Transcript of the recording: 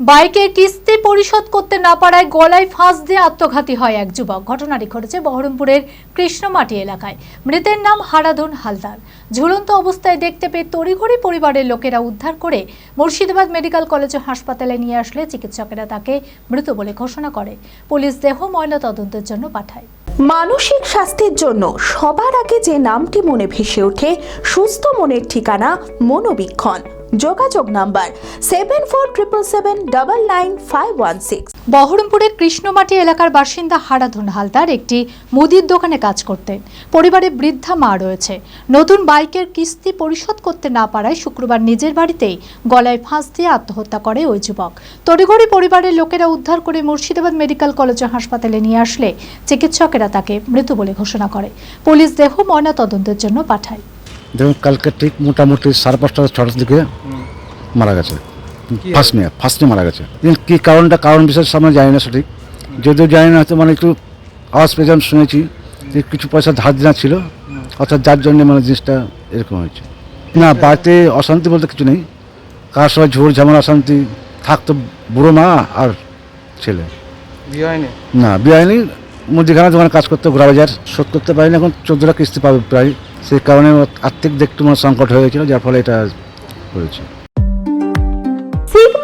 বাইকের কিস্তি পরিশোধ করতে না পারায় গলায় ফাঁস দিয়ে আত্মঘাতী হয় এক যুবক। ঘটনাটি ঘটেছে বহরমপুরের কৃষ্ণমাটি এলাকায়। মৃতের নাম হারাধন হালদার। ঝুলন্ত অবস্থায় দেখতে পেয়ে তড়িঘড়ি পরিবারের লোকেরা উদ্ধার করে মুর্শিদাবাদ মেডিকেল কলেজ হাসপাতালে নিয়ে আসলে চিকিৎসকেরা তাকে মৃত বলে ঘোষণা করে। পুলিশ দেহ ময়না তদন্তের জন্য পাঠায়। মানসিক স্বাস্থ্যের জন্য সবার আগে যে নামটি মনে ভেসে ওঠে, সুস্থ মনের ঠিকানা মনোবীক্ষণ। যোগাযোগ number seven four triple seven double nine five one six বহরমপুরের কৃষ্ণমাটি এলাকার বাসিন্দা হারাধন হালদার একটি মুদির দোকানে কাজ করতেন। পরিবারে বৃদ্ধা মা রয়েছে। নতুন বাইকের কিস্তি পরিশোধ করতে না পারায় শুক্রবার নিজের বাড়িতেই গলায় ফাঁস দিয়ে আত্মহত্যা করে ওই যুবক। তড়িঘড়ি পরিবারের লোকেরা উদ্ধার করে মুর্শিদাবাদ মেডিকেল কলেজ হাসপাতালে নিয়ে আসলে চিকিৎসকেরা তাকে মৃত বলে ঘোষণা করে। পুলিশ দেহ ময়না তদন্তের জন্য পাঠায়। দেখুন, কালকে ঠিক মোটামুটি সাড়ে পাঁচটা ছটার দিকে মারা গেছে। ফার্স্ট নিয়ে ফার্স্ট মারা গেছে। কী কারণটা কারণ বিশেষ আমরা জানি না সঠিক। যদিও জানি না হয়তো মানে একটু আওয়াজ পেয়েছিলাম শুনেছি যে কিছু পয়সা ধার দেনা ছিল। অর্থাৎ যার জন্য মানে জিনিসটা এরকম হয়েছে। না বাড়িতে অশান্তি বলতে কিছু নেই। কার সময় ঝোর ঝামেলা অশান্তি থাকতো বুড়ো মা আর ছেলে। বিয়ে হয়নি? না বিআইনি মুদিখানা দোকানে কাজ করতে ঘোরা বাজার শোধ করতে পারিনি। এখন চোদ্দটা কিস্তি পাবে প্রায়। সেই কারণে আর্থিক দিক একটু মানে সংকট হয়ে গেছিল যার ফলে এটা হয়েছে।